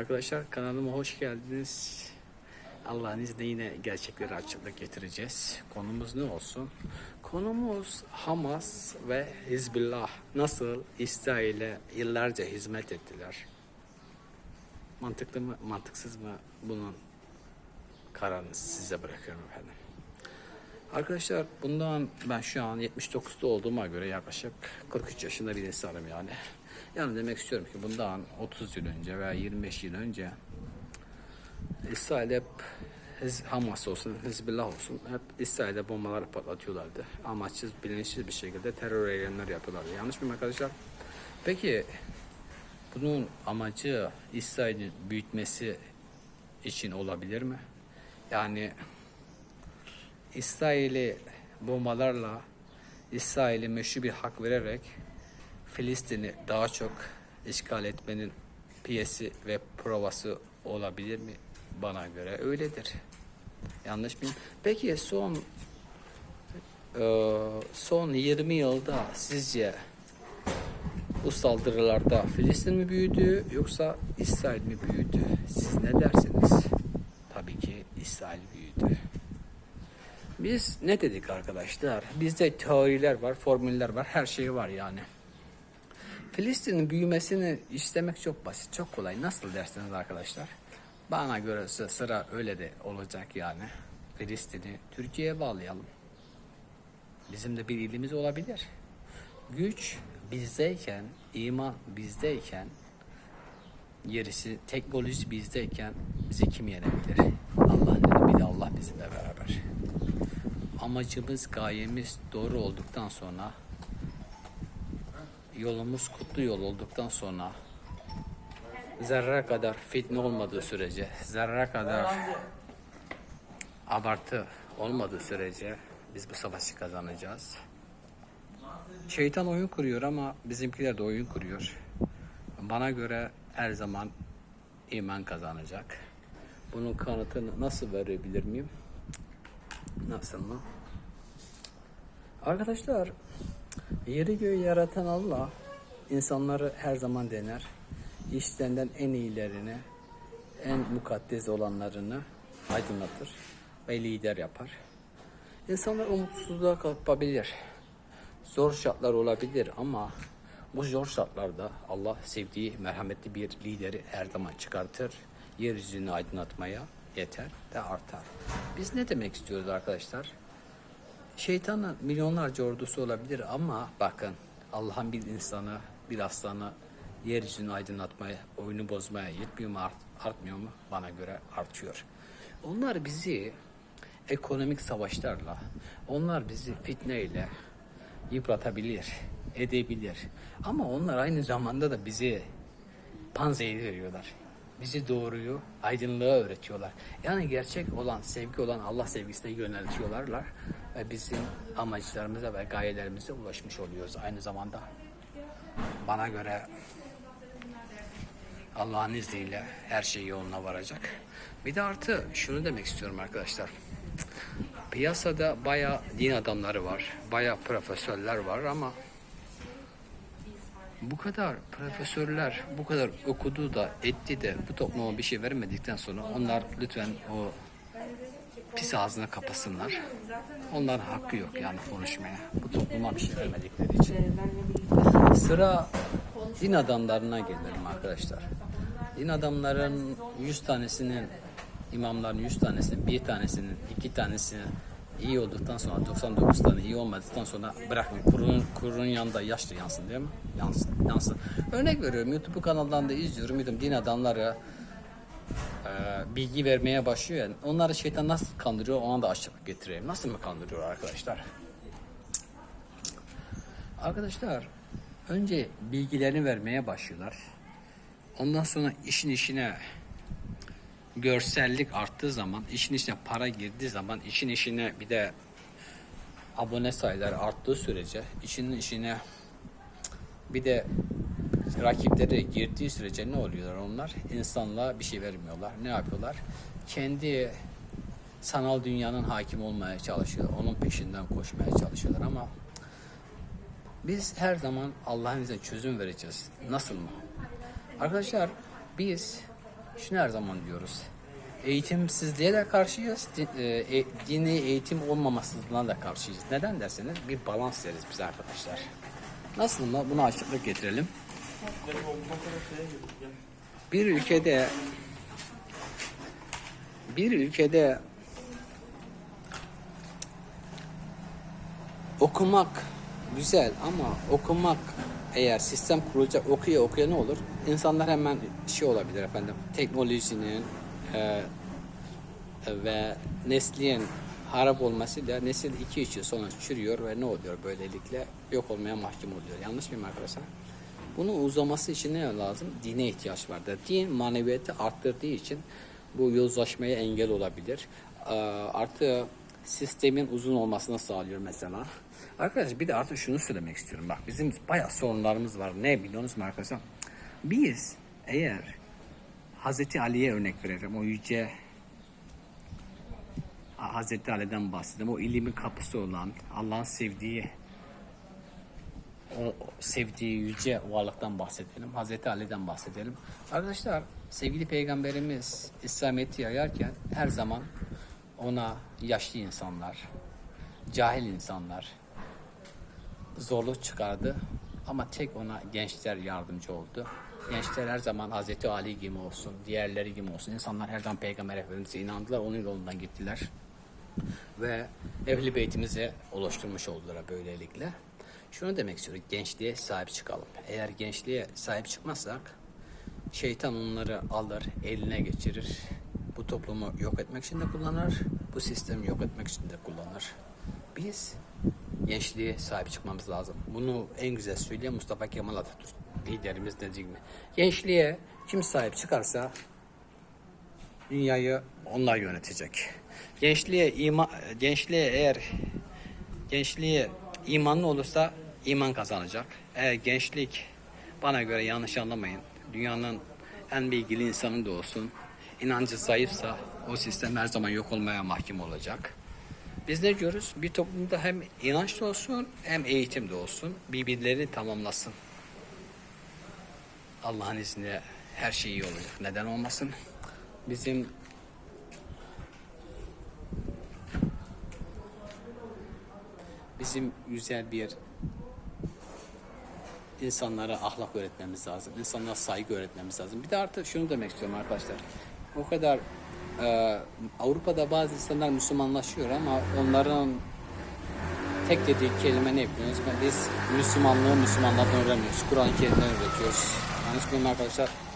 Arkadaşlar kanalıma hoş geldiniz. Allah'ın izniyle yine gerçekleri açıklık getireceğiz. Konumuz ne olsun? Konumuz Hamas ve Hizbullah nasıl İsrail'e yıllarca hizmet ettiler? Mantıklı mı, mantıksız mı? Bunun kararını size bırakıyorum efendim. Arkadaşlar bundan ben şu an 79'da olduğuma göre yaklaşık 43 yaşında bir insanım yani. Yani demek istiyorum ki bundan 30 yıl önce veya 25 yıl önce İsrail hep Hamas olsun, Hizbullah olsun hep İsrail'de bombalar patlatıyorlardı. Amaçsız, bilinçsiz bir şekilde terör eylemleri yapıyorlardı. Yanlış mıyım arkadaşlar? Peki bunun amacı İsrail'in büyütmesi için olabilir mi? Yani İsrail'i bombalarla İsrail'e meşru bir hak vererek Filistin'i daha çok işgal etmenin piyesi ve provası olabilir mi? Bana göre öyledir. Yanlış mıyım? Peki son eee, son 20 yılda sizce bu saldırılarda Filistin mi büyüdü yoksa İsrail mi büyüdü? Siz ne dersiniz? Tabii ki İsrail büyüdü. Biz ne dedik arkadaşlar? Bizde teoriler var, formüller var, her şey var yani. Filistin'in büyümesini istemek çok basit, çok kolay. Nasıl dersiniz arkadaşlar? Bana göre sı- sıra öyle de olacak yani. Filistin'i Türkiye'ye bağlayalım. Bizim de bir ilimiz olabilir. Güç bizdeyken, iman bizdeyken, gerisi teknoloji bizdeyken bizi kim yenebilir? Allah dedi bir de Allah bizimle beraber. Amacımız, gayemiz doğru olduktan sonra yolumuz kutlu yol olduktan sonra zerre kadar fitne olmadığı sürece, zerre kadar abartı olmadığı sürece biz bu savaşı kazanacağız. Şeytan oyun kuruyor ama bizimkiler de oyun kuruyor. Bana göre her zaman iman kazanacak. Bunun kanıtını nasıl verebilir miyim? Nasıl mı? Arkadaşlar, yeri göğü yaratan Allah insanları her zaman dener. İşlerinden en iyilerini, en mukaddes olanlarını aydınlatır ve lider yapar. İnsanlar umutsuzluğa kapabilir. Zor şartlar olabilir ama bu zor şartlarda Allah sevdiği merhametli bir lideri her zaman çıkartır. Yeryüzünü aydınlatmaya yeter ve artar. Biz ne demek istiyoruz arkadaşlar? Şeytanın milyonlarca ordusu olabilir ama bakın Allah'ın bir insanı, bir aslanı yeryüzünü aydınlatmaya, oyunu bozmaya yetmiyor mu, art- artmıyor mu? Bana göre artıyor. Onlar bizi ekonomik savaşlarla, onlar bizi fitneyle yıpratabilir, edebilir. Ama onlar aynı zamanda da bizi panzehir veriyorlar. Bizi doğruyu, aydınlığa öğretiyorlar. Yani gerçek olan, sevgi olan Allah sevgisine yöneltiyorlarlar. Ve bizim amaçlarımıza ve gayelerimize ulaşmış oluyoruz aynı zamanda. Bana göre Allah'ın izniyle her şey yoluna varacak. Bir de artı şunu demek istiyorum arkadaşlar. Piyasada bayağı din adamları var, bayağı profesörler var ama bu kadar profesörler bu kadar okudu da etti de bu topluma bir şey vermedikten sonra onlar lütfen o pis ağzına kapasınlar. Onların hakkı yok yani konuşmaya. Bu topluma bir şey vermedikleri için. Sıra din adamlarına gelelim arkadaşlar. Din adamların 100 tanesinin imamların 100 tanesinin bir tanesinin iki tanesinin iyi olduktan sonra 99 tane iyi olmadıktan sonra bırakın kurunun, kurunun yanında yaşlı yansın değil mi? Yansın, yansın. Örnek veriyorum YouTube kanalından da izliyorum. YouTube din adamları e, bilgi vermeye başlıyor. Yani onları şeytan nasıl kandırıyor ona da açıklık getireyim. Nasıl mı kandırıyor arkadaşlar? Arkadaşlar önce bilgilerini vermeye başlıyorlar. Ondan sonra işin işine görsellik arttığı zaman, işin içine para girdiği zaman, işin işine bir de abone sayıları arttığı sürece, işin işine bir de rakipleri girdiği sürece ne oluyorlar onlar? İnsanlığa bir şey vermiyorlar. Ne yapıyorlar? Kendi sanal dünyanın hakim olmaya çalışıyorlar. Onun peşinden koşmaya çalışıyorlar ama biz her zaman Allah'ın izniyle çözüm vereceğiz. Nasıl mı? Arkadaşlar biz şunu her zaman diyoruz. Eğitimsizliğe de karşıyız, e, e, dini eğitim olmamasına da karşıyız. Neden derseniz bir balans deriz biz arkadaşlar. Nasıl mı? Buna açıklık getirelim. Bir ülkede bir ülkede okumak güzel ama okumak eğer sistem kurulacak okuya okuya ne olur? İnsanlar hemen şey olabilir efendim teknolojinin e, ve neslin harap olmasıyla nesil 2-3 yıl sonra çürüyor ve ne oluyor böylelikle yok olmaya mahkum oluyor. Yanlış mıyım arkadaşlar? Bunun uzaması için ne lazım? Dine ihtiyaç vardır. Din maneviyatı arttırdığı için bu yozlaşmaya engel olabilir. Ee, Artı sistemin uzun olmasını sağlıyor mesela. Arkadaşlar bir de artık şunu söylemek istiyorum. Bak bizim bayağı sorunlarımız var. Ne biliyorsunuz mu arkadaşlar? Biz eğer Hazreti Ali'ye örnek verelim. O yüce Hazreti Ali'den bahsedelim. O ilimin kapısı olan Allah'ın sevdiği o sevdiği yüce varlıktan bahsedelim. Hazreti Ali'den bahsedelim. Arkadaşlar sevgili peygamberimiz İslamiyet'i yayarken her zaman ona yaşlı insanlar, cahil insanlar zorluk çıkardı. Ama tek ona gençler yardımcı oldu. Gençler her zaman Hazreti Ali gibi olsun, diğerleri gibi olsun. İnsanlar her zaman Peygamber Efendimiz'e inandılar, onun yolundan gittiler. Ve Ehli Beytimizi oluşturmuş oldular böylelikle. Şunu demek istiyorum, gençliğe sahip çıkalım. Eğer gençliğe sahip çıkmazsak, şeytan onları alır, eline geçirir. Bu toplumu yok etmek için de kullanır, bu sistemi yok etmek için de kullanır. Biz gençliğe sahip çıkmamız lazım. Bunu en güzel söyleyen Mustafa Kemal Atatürk liderimiz dediği gibi. Gençliğe kim sahip çıkarsa dünyayı onlar yönetecek. Gençliğe ima, gençliğe eğer gençliğe imanlı olursa iman kazanacak. Eğer gençlik bana göre yanlış anlamayın. Dünyanın en bilgili insanı da olsun. İnancı zayıfsa o sistem her zaman yok olmaya mahkum olacak. Biz ne diyoruz? Bir toplumda hem inanç da olsun hem eğitim de olsun. Birbirlerini tamamlasın. Allah'ın izniyle her şey iyi olacak. Neden olmasın? Bizim bizim güzel bir insanlara ahlak öğretmemiz lazım. İnsanlara saygı öğretmemiz lazım. Bir de artık şunu demek istiyorum arkadaşlar. O kadar e, Avrupa'da bazı insanlar Müslümanlaşıyor ama onların tek dediği kelime ne biliyorsunuz? Biz Müslümanlığı Müslümanlardan öğrenmiyoruz. Kur'an-ı Kerim'den öğretiyoruz. Yanlış bilmiyorum arkadaşlar.